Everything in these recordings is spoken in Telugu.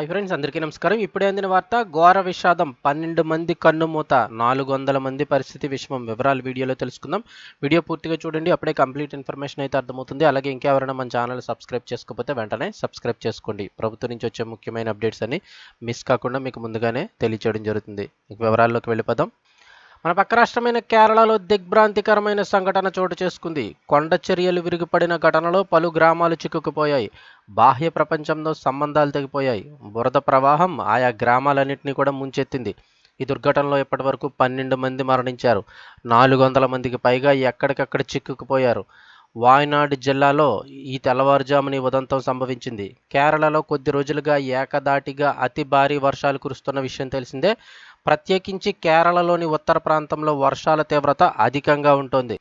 హై ఫ్రెండ్స్ అందరికీ నమస్కారం. ఇప్పుడే అందిన వార్త ఘోర విషాదం పన్నెండు మంది కన్నుమూత నాలుగు వందల మంది పరిస్థితి విషమం. వివరాలు వీడియోలో తెలుసుకుందాం. వీడియో పూర్తిగా చూడండి అప్పుడే కంప్లీట్ ఇన్ఫర్మేషన్ అయితే అర్థమవుతుంది. అలాగే ఇంకెవరైనా మన ఛానల్ సబ్స్క్రైబ్ చేసుకోకపోతే వెంటనే సబ్స్క్రైబ్ చేసుకోండి. ప్రభుత్వం నుంచి వచ్చే ముఖ్యమైన అప్డేట్స్ అన్ని మిస్ కాకుండా మీకు ముందుగానే తెలియచేయడం జరుగుతుంది. వివరాల్లోకి వెళ్ళిపోదాం. మన పక్క రాష్ట్రమైన కేరళలో దిగ్భ్రాంతికరమైన సంఘటన చోటు చేసుకుంది. కొండ చర్యలు విరిగిపడిన ఘటనలో పలు గ్రామాలు చిక్కుకుపోయాయి. బాహ్య ప్రపంచంతో సంబంధాలు తెగిపోయాయి. బురద ప్రవాహం ఆయా గ్రామాలన్నింటినీ కూడా ముంచెత్తింది. ఈ దుర్ఘటనలో ఇప్పటివరకు పన్నెండు మంది మరణించారు. నాలుగు వందల మందికి పైగా ఎక్కడికక్కడ చిక్కుకుపోయారు. వాయనాడ్ జిల్లాలో ఈ తెల్లవారుజాముని ఉదంతం సంభవించింది. కేరళలో కొద్ది రోజులుగా ఏకదాటిగా అతి భారీ వర్షాలు కురుస్తున్న విషయం తెలిసిందే. ప్రత్యేకించి కేరళలోని ఉత్తర ప్రాంతంలో వర్షాల తీవ్రత అధికంగా ఉంటుంది.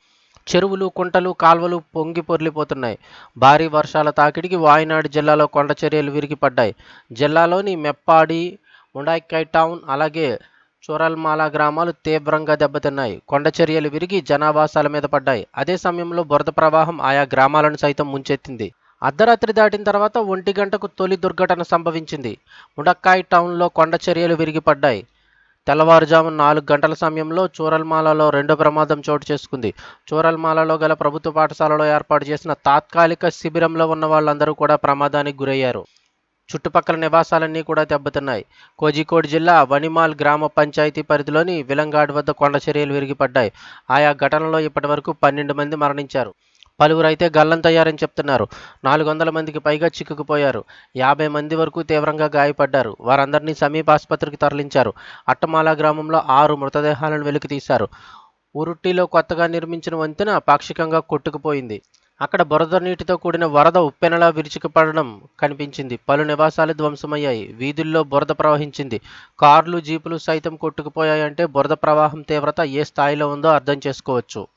చెరువులు కుంటలు కాల్వలు పొంగి పొర్లిపోతున్నాయి. భారీ వర్షాల తాకిడికి వాయనాడు జిల్లాలో కొండ చర్యలు విరిగిపడ్డాయి. జిల్లాలోని మెప్పాడి ఉండాయికై టౌన్ అలాగే చోరల్మాల గ్రామాలు తీవ్రంగా దెబ్బతిన్నాయి. కొండ చర్యలు విరిగి జనావాసాల మీద పడ్డాయి. అదే సమయంలో బురద ప్రవాహం ఆయా గ్రామాలను సైతం ముంచెత్తింది. అర్ధరాత్రి దాటిన తర్వాత ఒంటి గంటకు తొలి దుర్ఘటన సంభవించింది. ముడక్కాయ్ టౌన్లో కొండ చర్యలు విరిగిపడ్డాయి. తెల్లవారుజాము నాలుగు గంటల సమయంలో చూరల్మాలలో రెండో ప్రమాదం చోటు చేసుకుంది. చూరల్మాలలో గల ప్రభుత్వ పాఠశాలలో ఏర్పాటు చేసిన తాత్కాలిక శిబిరంలో ఉన్న వాళ్ళందరూ కూడా ప్రమాదానికి గురయ్యారు. చుట్టుపక్కల నివాసాలన్నీ కూడా దెబ్బతిన్నాయి. కోజికోడ్ జిల్లా వనిమాల్ గ్రామ పంచాయతీ పరిధిలోని విలంగాడ్ వద్ద కొండ చర్యలు విరిగిపడ్డాయి. ఆయా ఘటనలో ఇప్పటివరకు పన్నెండు మంది మరణించారు. పలువురు అయితే గల్లంతయ్యారని చెప్తున్నారు. నాలుగు వందల మందికి పైగా చిక్కుకుపోయారు. యాభై మంది వరకు తీవ్రంగా గాయపడ్డారు. వారందరినీ సమీప ఆసుపత్రికి తరలించారు. అట్టమాల గ్రామంలో ఆరు మృతదేహాలను వెలికితీశారు. ఉరుట్టిలో కొత్తగా నిర్మించిన వంతెన పాక్షికంగా కొట్టుకుపోయింది. అక్కడ బురద నీటితో కూడిన వరద ఉప్పెనలా విరుచుకుపడడం కనిపించింది. పలు నివాసాలు ధ్వంసమయ్యాయి. వీధుల్లో బురద ప్రవహించింది. కార్లు జీపులు సైతం కొట్టుకుపోయాయంటే బురద ప్రవాహం తీవ్రత ఏ స్థాయిలో ఉందో అర్థం చేసుకోవచ్చు.